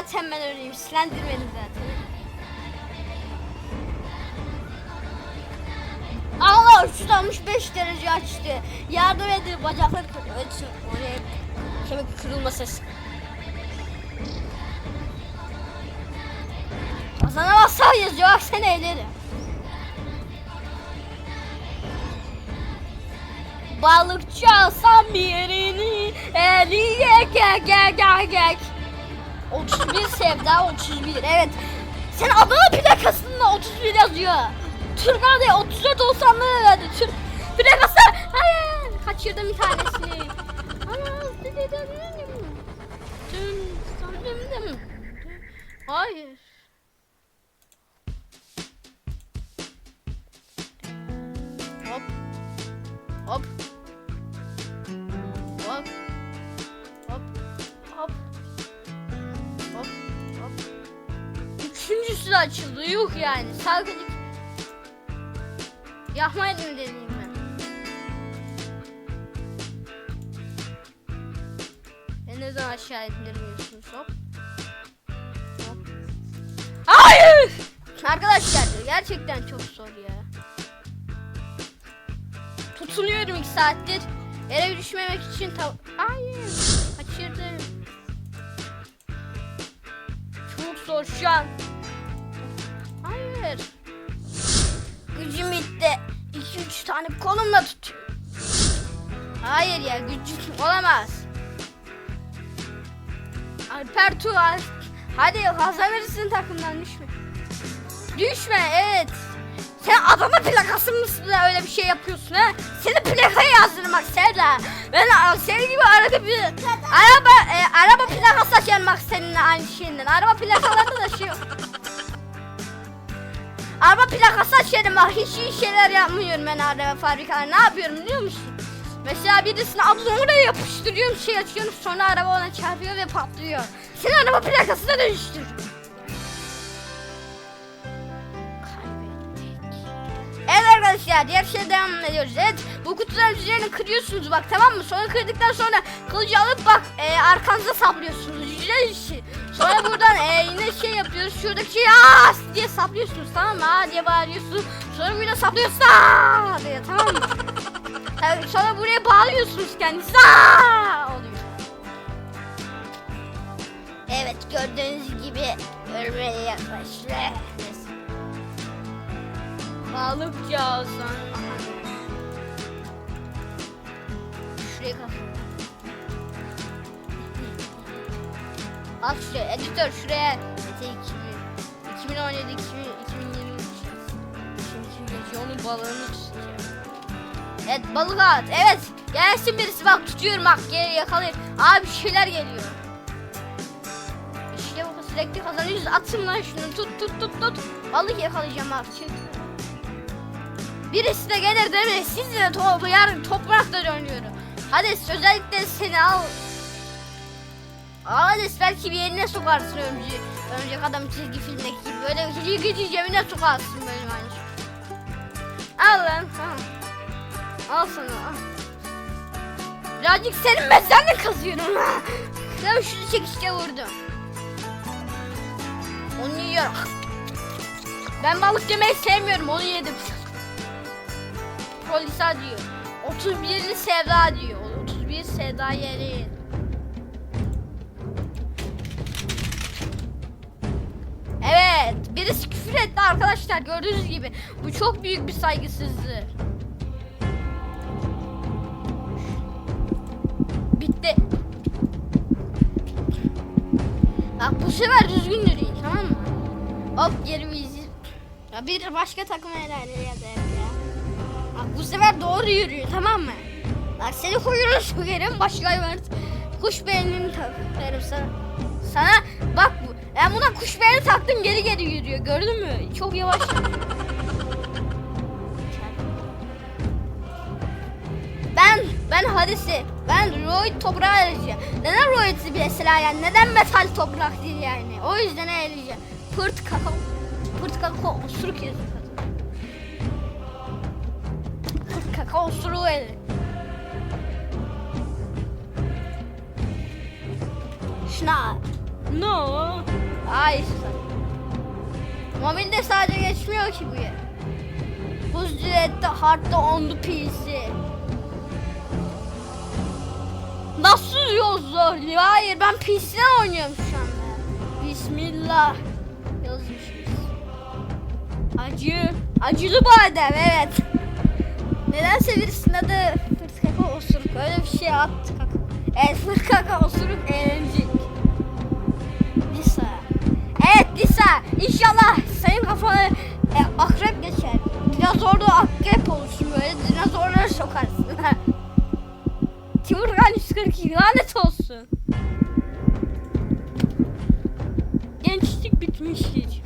zaten ben öyleyim. Silendirmedi zaten. Allah 365 derece açtı. Yardım edin bacakları. Evet, oraya kemik kırılma sesi. Kazanamazsan yazıyor. Bak sen eğlerim. Balıkçı alsam bir yerini eliye gel gel gel gel. 31 Sevda 31 evet. Sen Adana plakasında 31 yazıyor. Turgade 34 olsam ne herhalde? Tur plakası hayır kaçırdım bir tanesini. Hayır. Hop. Hop. Hop. De açıldı. Yuh yani. Sadece Yapmaydı mı deneyeyim ben? E neden aşağı indirmiyorsunuz? Hop. Hayır! Arkadaşlar gerçekten çok zor ya. Tutunuyorum iki saattir. Yere düşmemek için tav... Hayır. Kaçırdım. Çok zor şu an. Gücüm bitti. 2-3 tane kolumla tutuyor. Hayır ya gücüm olamaz. Alper Tuğal. Hadi kazanırsın takımdan düşme. Düşme evet. Sen Adana plakası mısın da öyle bir şey yapıyorsun ha? Seni plakaya yazdırmak Serda. Ben senin gibi arada bir araba e, araba plakası açarım bak seninle aynı şeyinden. Araba plakalarında da şey yok. Araba plakası açarım bak hiç iyi şeyler yapmıyorum ben araba fabrikalar. Ne yapıyorum biliyor musun? Mesela birisini ablam oraya yapıştırıyorum şey açıyorum sonra araba ona çarpıyor ve patlıyor. Seni araba plakasına dönüştür. Evet arkadaşlar diğer şeye devam ediyoruz. Evet bu kutuların üzerini kırıyorsunuz bak tamam mı? Sonra kırdıktan sonra kılıcı alıp bak e, arkanıza saplıyorsunuz. Güzel işi. Sonra buradan e, yine şey yapıyoruz. Şuradaki "Aa!" diye saplıyorsunuz tamam mı? Aa diye bağırıyorsunuz. Sonra bir de saplıyorsunuz "Aa!" diye tamam mı? Tabii sonra buraya bağlıyorsunuz kendinizi. "Aa!" oluyor. Evet gördüğünüz gibi ölmeye yaklaştı. Balıkçı olsan. Şuraya kal. Al şuraya. Editör şuraya. Mete 2000. 2017 2000, 2023. Şimdi kim geçiyor onun balığını tutacağım. Evet balık at. Evet. Gelsin birisi bak tutuyorum bak geri yakalayayım. Abi bir şeyler geliyor. İşte bu sürekli kazanıyoruz. Atın lan şunu tut tut tut tut. Balık yakalayacağım abi. Çık. Birisi de gelir değil? Siz de to yarın toprakta dönüyorum. Hadi özellikle seni al. Hades belki bir yerine sokarsın örümcek. Örümcek adam çizgi filmdeki gibi. Böyle gıcı gıcı cebine sokarsın böyle aynı. Al lan. Al sana al. Birazcık senin mezarını kazıyorum. Ben şunu çekişte vurdum. Onu yiyorum. Ben balık yemeyi sevmiyorum onu yedim. Polisa diyor. 31'li Sevda diyor. 31 Sevda yeri. Evet. Birisi küfür etti arkadaşlar. Gördüğünüz gibi. Bu çok büyük bir saygısızlık. Bitti. Bak bu sefer düzgün yürüyün tamam mı? Hop geri bir. Ya bir başka takım herhalde ya da ya. Bak bu sefer doğru yürüyor tamam mı? Bak seni kuyruğunu sokarım başka hayvan. Kuş beynini takarım sana. Sana bak. Ben buna kuş beyni taktım geri geri yürüyor gördün mü? Çok yavaş. Ben ben Hadis'i ben Royd toprağı eleyeceğim. Neden Royd'si mesela yani neden metal toprak değil yani? O yüzden eleyeceğim. Pırt kakao. Pırt kakao osuruk yazıyor. Pırt kakao osuruğu ele. Şuna. No. Ay Mobilde sadece geçmiyor ki bu yer. Buz Cilet'te Hard'da onlu PC. Nasıl yollar? Hayır ben PC'den oynuyorum şu anda. Bismillah. Yazmışız. Acı. Acılı badem evet. Nedense birisinin adı fırkaka osuruk. Öyle bir şey attı kaka. Evet fırkaka osuruk eğlenecek. Lisa. İnşallah senin kafana e, akrep geçer. Dinozorda akrep olursun böyle dinozorlara sokarsın. Timurgan 142 lanet olsun. Gençlik bitmiş hiç.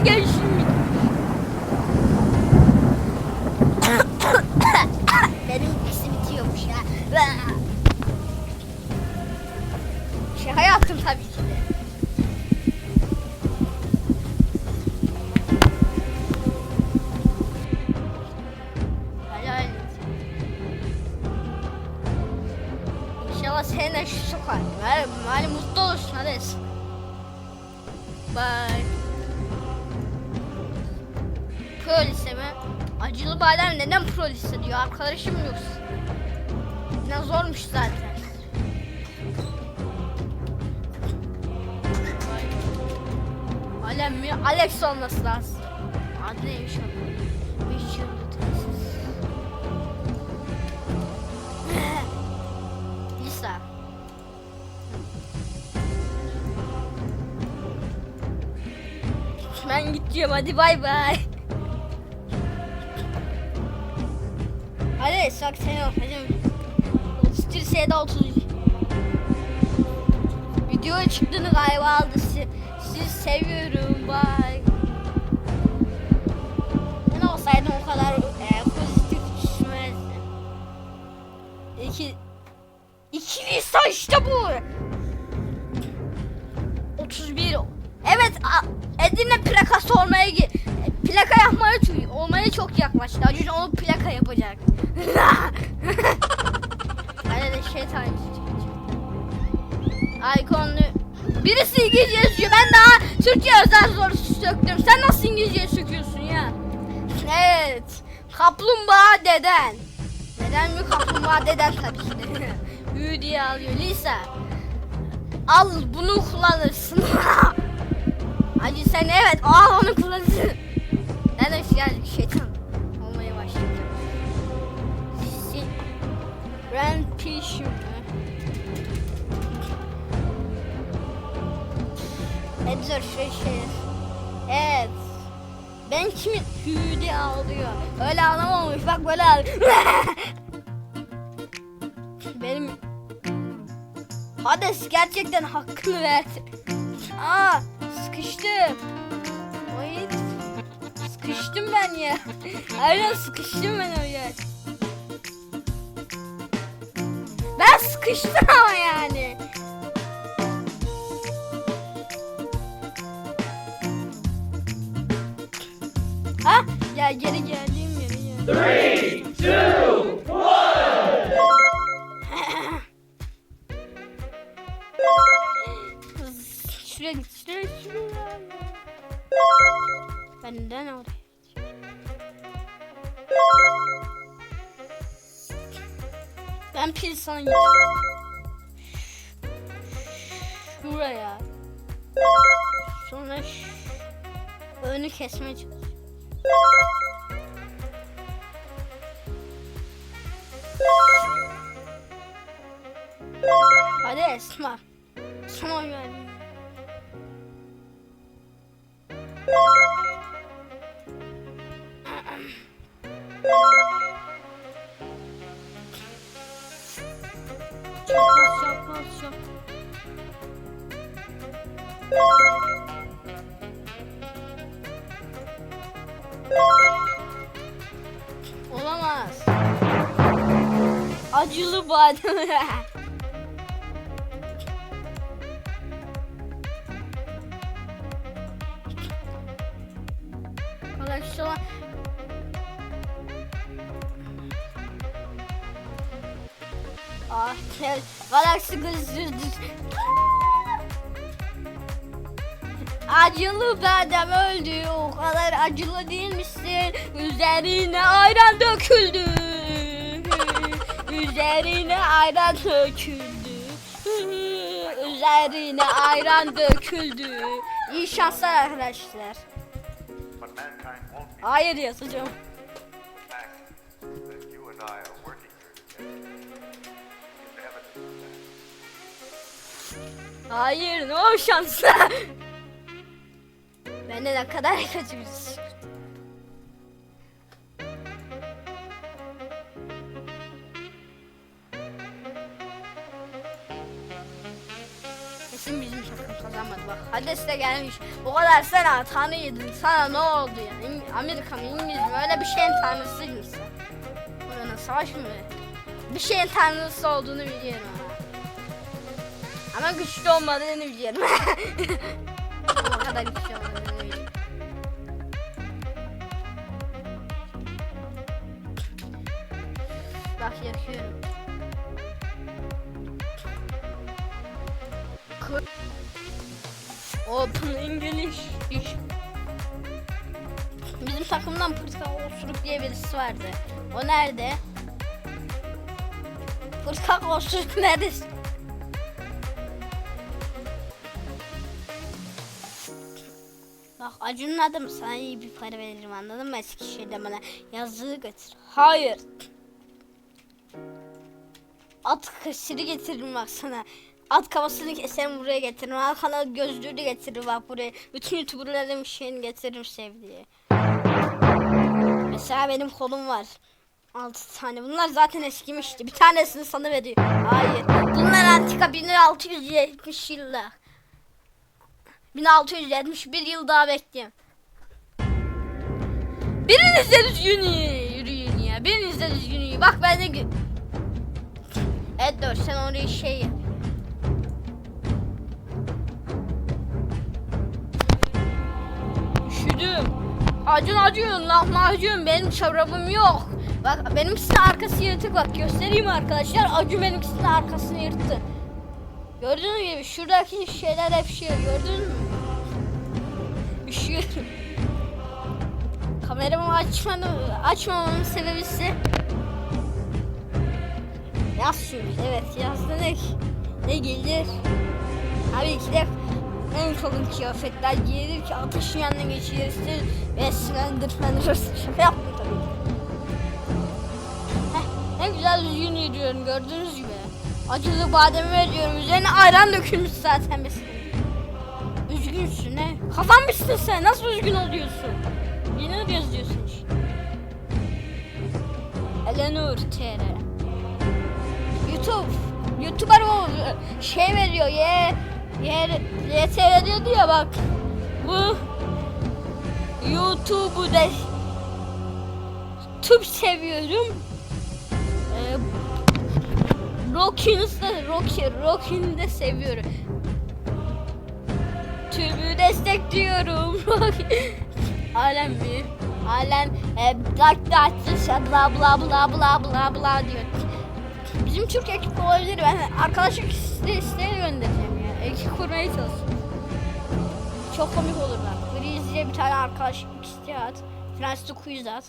Seni gençliğin Benim ikisi bitiyormuş ya. Şaka yaptım tabii ki de. Diyor arkadaşım yoksa. Ne zormuş zaten. Alem mi? Alex olması lazım. Adı neymiş o? Beş yıldır telsiz. Lisa. Ben gidiyorum hadi bay bay. Hadi sak sen ol hadi. 31 S'de 30. Videoya çıktığını galiba aldı. Sizi, seviyorum bay. Ben olsaydım o kadar e, pozitif düşünmezdim. İki, iki Nisan işte bu. 31. Evet Edirne plakası olmaya plaka yapmaya olmaya çok yaklaştı. Acun onu plaka yapacak. Hadi de şeytan Iconlu Birisi İngilizce yazıyor. Ben daha Türkçe özel zor söktüm. Sen nasıl İngilizce söküyorsun ya? Evet. Kaplumbağa deden. Neden mi kaplumbağa deden tabii ki de. Büyü diye alıyor. Lisa. Al bunu kullanırsın. Hadi sen evet al onu kullanırsın. Yani şeytan olmaya başladım. Si Rampage mi? Edgar şey şey. Evet. Ben kimin hü ağlıyor. Öyle ağlamamış bak böyle ağlıyor. Benim Hades gerçekten hakkını verdi. Aa sıkıştım. Sıkıştım ben ya. Aynen sıkıştım ben oraya. Ben sıkıştım ama yani. Ha? Ya geri geldiğim yere ya. Three, two, one. Şuraya git, şuraya şuraya. Ben neden Ben pil gideceğim. Şuraya. Sonra önü kesmeye çalışacağım. Hadi Esma. arkadaşlar. Ah, tel. Galaxy gözüldü. Acılı badem öldü. O kadar acılı değilmişsin. Üzerine ayran döküldü. Üzerine ayran döküldü. Üzerine ayran döküldü. İyi şanslar arkadaşlar of that. Hayır ne o şanslar Ben de ne kadar şey. Kesin bizim takım kazanmadı bak. Hades de gelmiş. O kadar sen tanrı yedin. Sana ne oldu ya? Amerika mı İngiliz mi? Öyle bir şeyin tanrısıydın sen. Buranın savaş mı? Bir şeyin tanrısı olduğunu biliyorum ama. Güçlü olmadığını biliyorum. o kadar güçlü olmadığını biliyorum. Bak yakıyorum. Kı- Open English. Takımdan Pırtka Osuruk diye birisi vardı. O nerede? Pırtka Osuruk neredesin? Bak Acun'un adamı sana iyi bir para veririm anladın mı Eskişehir'de bana yazığı götür. Hayır. At kaşırı getiririm bak sana. At kafasını keserim buraya getiririm. Arkana gözlüğü de getiririm bak buraya. Bütün youtuberların bir şeyini getiririm sevdiği. Mesela benim kolum var. 6 tane. Bunlar zaten eskimişti. Bir tanesini sana veriyor. Hayır. Bunlar antika 1670 yılda. 1671 yıl daha bekliyorum. Biriniz de düzgün yürüyün ya. Biriniz de düzgün yürüyün. Bak ben de... Evet dur sen orayı şey yap. Acun acun lahmacun benim çorabım yok. Bak benimkisinin arkası yırtık bak göstereyim arkadaşlar. Acun benimkisinin arkasını yırttı. Gördüğünüz gibi şuradaki şeyler hep şey gördün mü? Üşüyorum. Kameramı açmadım, açmamamın sebebi ise Yaz şunu. Evet yazda ne, ne gelir? Tabii ki de en kalın kıyafetler giyilir ki ateşin yanına geçirirsin ve silendirmenirsin. Şaka yaptım tabii ki. Heh, ne güzel düzgün yürüyorum gördüğünüz gibi. Acılı bademi veriyorum. Üzerine ayran dökülmüş zaten mesela. Üzgünsün he. Kazanmışsın sen. Nasıl üzgün oluyorsun? Yeni arıyoruz diyorsun işte. Eleanor TR. YouTube. YouTuber o şey veriyor. Ye ye YT veriyordu ya bak. Bu YouTube'u da YouTube seviyorum. Ee, Rocky'ni de Rocky, Rocky'ni de seviyorum. Tübü destekliyorum. Alem mi? Alem e, dak dak bla bla bla bla bla bla diyor. Bizim Türk ekip olabilir. Ben arkadaşlık iste isteğe göndereceğim ya. Ekip kurmaya çalışıyorum. Çok komik olur Grizzly'e bir tane arkadaşlık isteği at. Fransız'da quiz at.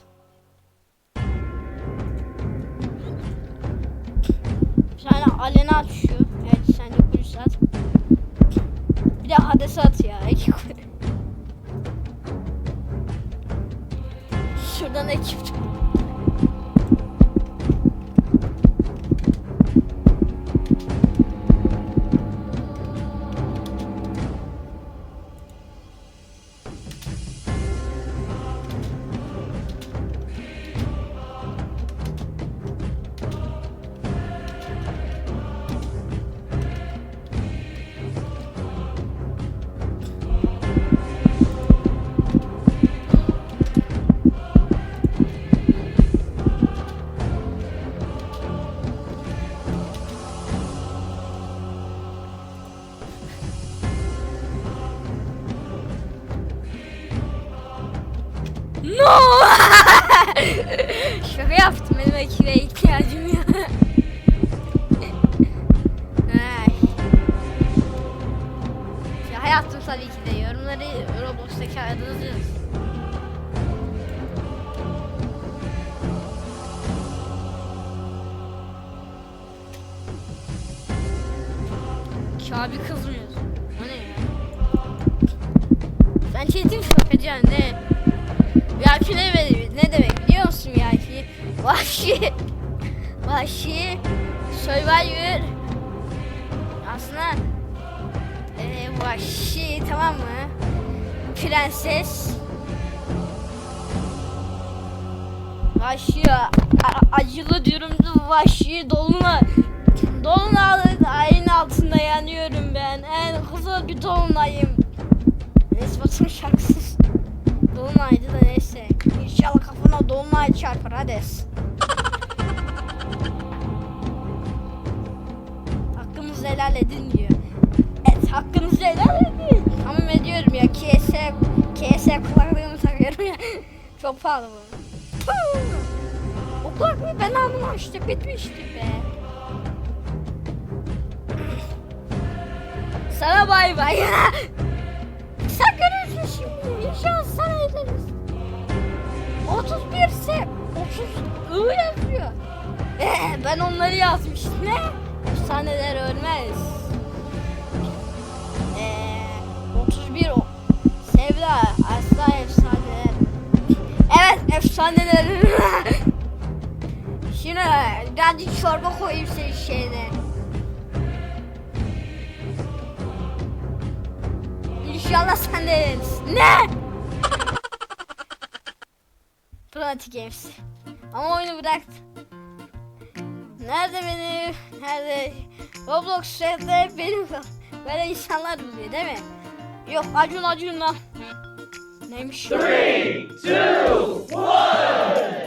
Bir tane Alena at şu. Evet sen de quiz at. Bir de Hades at ya. Şuradan ekip No! Şaka yaptım benim ekibe ihtiyacım ya. Şaka yaptım tabii ki de. Yorumları Roblox'taki adınızı yazın. Abi kızmıyorsun. O ne ya? Ben çetim şakacı anne. Vahşi ne, ne demek biliyor musun Vahşi? Vahşi. Vahşi. Survivor. Aslında ee, vahşi tamam mı? Prenses. Vahşi acılı diyorum vahşi dolunay. Dolunay ayın altında yanıyorum ben. En kızıl bir dolunayım. Nesbat'ın şarkısız. Dolunaydı da neyse. İnşallah kafana dolunay çarpar Hades. Hakkınızı helal edin diyor. Evet hakkınızı helal edin. Tamam ediyorum ya. KS, KS kulaklığımı takıyorum ya. Çok pahalı bu. O kulaklığı ben almamıştım. Bitmişti be. Sana bay bay. Sen görürsün şimdi. İnşallah sana ederiz. 31 ise 30 I yazıyor. Ee, ben onları yazmıştım. Ne? Efsaneler ölmez. Ee, 31 o. Sevda asla efsaneler. Evet efsaneler. Şimdi birazcık çorba koyayım senin şeyine. İnşallah sen de yenirsin. Ne? Pratik Games. Ama oyunu bıraktı. Nerede benim? Nerede? Roblox nerede benim? Böyle insanlar buluyor değil mi? Yok Acun Acun'la. Neymiş? Three, two, one.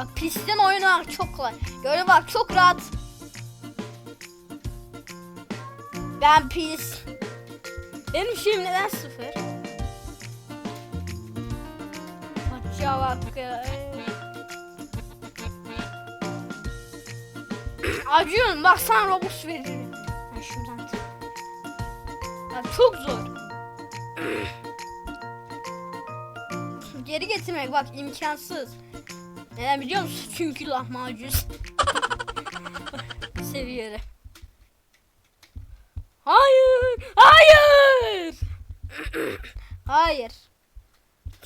Bak pistten oynamak çok kolay. Göre bak çok rahat. Ben pis. Benim şeyim neden sıfır? Maça bak ya. Acıyorum bak sen Robux veririm. Ha şuradan. Ya çok zor. Geri getirmek bak imkansız. Neden biliyor musun? Çünkü lahmacun. Seviyorum. Hayır! Hayır! Hayır.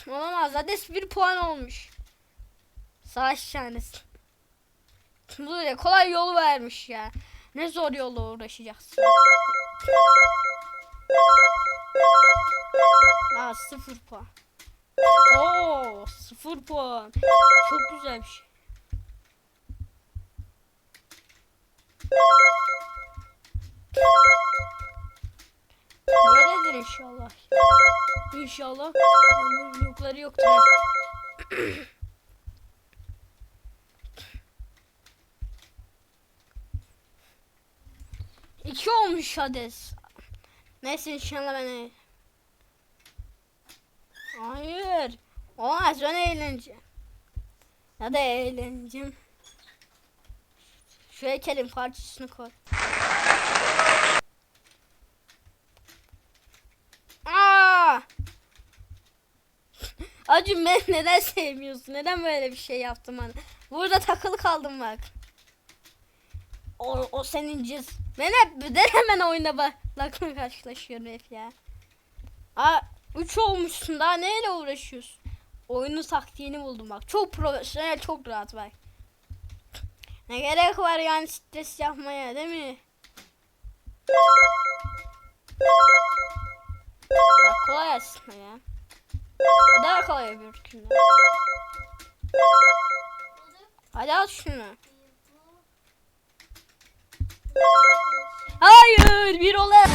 Olamaz. Zaten bir puan olmuş. Savaş tanesi. Böyle kolay yol vermiş ya. Ne zor yolla uğraşacaksın. Aa sıfır puan. Oo sıfır puan. Çok güzel bir şey. Böyledir inşallah. İnşallah. Yokları yoktur. İki olmuş Hades. Neyse inşallah ben Hayır. Olmaz ben eğleneceğim. Ya da eğleneceğim. Şu heykelin parçasını koy. Aa! Acım ben neden sevmiyorsun? Neden böyle bir şey yaptın bana? Burada takılı kaldım bak. O, o senin cız. Ben hep ben hemen oyuna bak karşılaşıyorum hep ya. Aa 3 olmuşsun daha neyle uğraşıyorsun? Oyunun taktiğini buldum bak. Çok profesyonel, çok rahat bak. Ne gerek var yani stres yapmaya değil mi? Bak kolay aslında ya. Daha kolay öbürkünden. Hadi al şunu. Hayır bir olay.